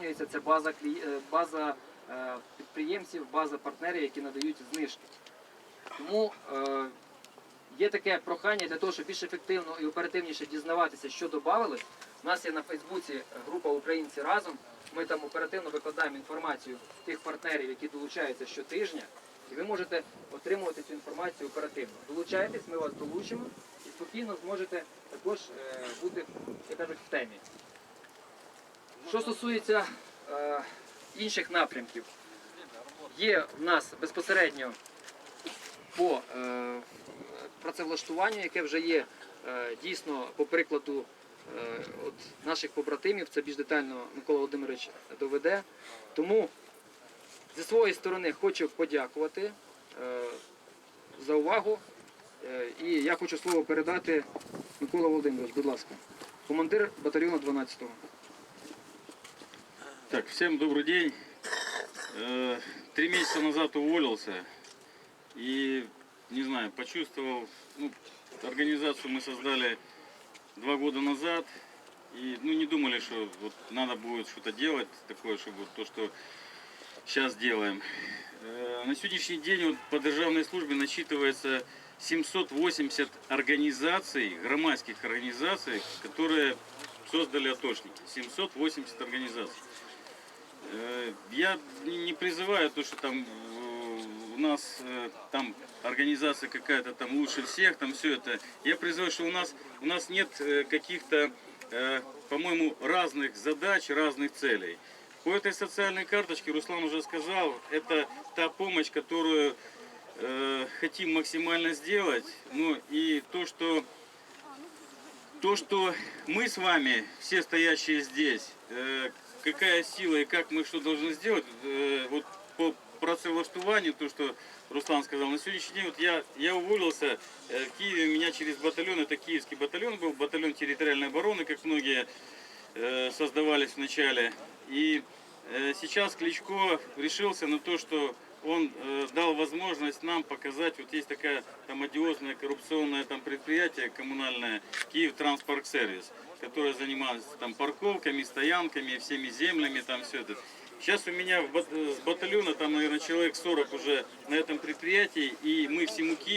поповнюється ця база, е, база е, підприємців, база партнерів, які надають знижки. Тому е, є таке прохання для того, щоб більш ефективно і оперативніше дізнаватися, що додавалось. У нас є на Фейсбуці група Українці разом. Ми там оперативно викладаємо інформацію тих партнерів, які долучаються щотижня, і ви можете отримувати цю інформацію оперативно. Долучайтесь, ми вас долучимо і спокійно зможете також бути, як кажуть, в темі. Що стосується е, інших напрямків, є в нас безпосередньо по е, працевлаштуванню, яке вже є е, дійсно по прикладу е, от наших побратимів, це більш детально Микола Володимирович доведе. Тому зі своєї сторони хочу подякувати е, за увагу. Е, І я хочу слово передати Микола Володимирович, будь ласка, командир батальйону 12-го. Так, всем добрый день. Э, Три месяца назад уволился и, не знаю, почувствовал, ну, организацию мы создали два года назад и, ну, не думали, что вот надо будет что-то делать такое, чтобы вот то, что сейчас делаем. Э, На сегодняшний день вот по державной службе насчитывается 780 организаций, громадских организаций, которые создали атошники. 780 организаций. Э, Я не призываю то, что там э, у нас э, там организация какая-то там лучше всех, там все это. Я призываю, что у нас у нас нет каких-то, по-моему, разных задач, разных целей. По этой социальной карточке Руслан уже сказал, это та помощь, которую хотим максимально сделать. Ну и то, что то, что мы с вами, все стоящие здесь, какая сила и как мы что должны сделать, э, вот по працевлаштуванию, то, что Руслан сказал, на сегодняшний день вот я, я уволился, э, в Киеве меня через батальон, это киевский батальон был, батальон территориальной обороны, как многие э, создавались в начале. И сейчас Кличко решился на то, что он э, дал возможность нам показать, вот есть такая там одиозное коррупционное там предприятие коммунальное Киев Транспорт Сервис, которое занималось там парковками, стоянками, всеми землями, там все это. Сейчас у меня в э, с батальона там, наверное, человек 40 уже на этом предприятии, и мы всему Киеву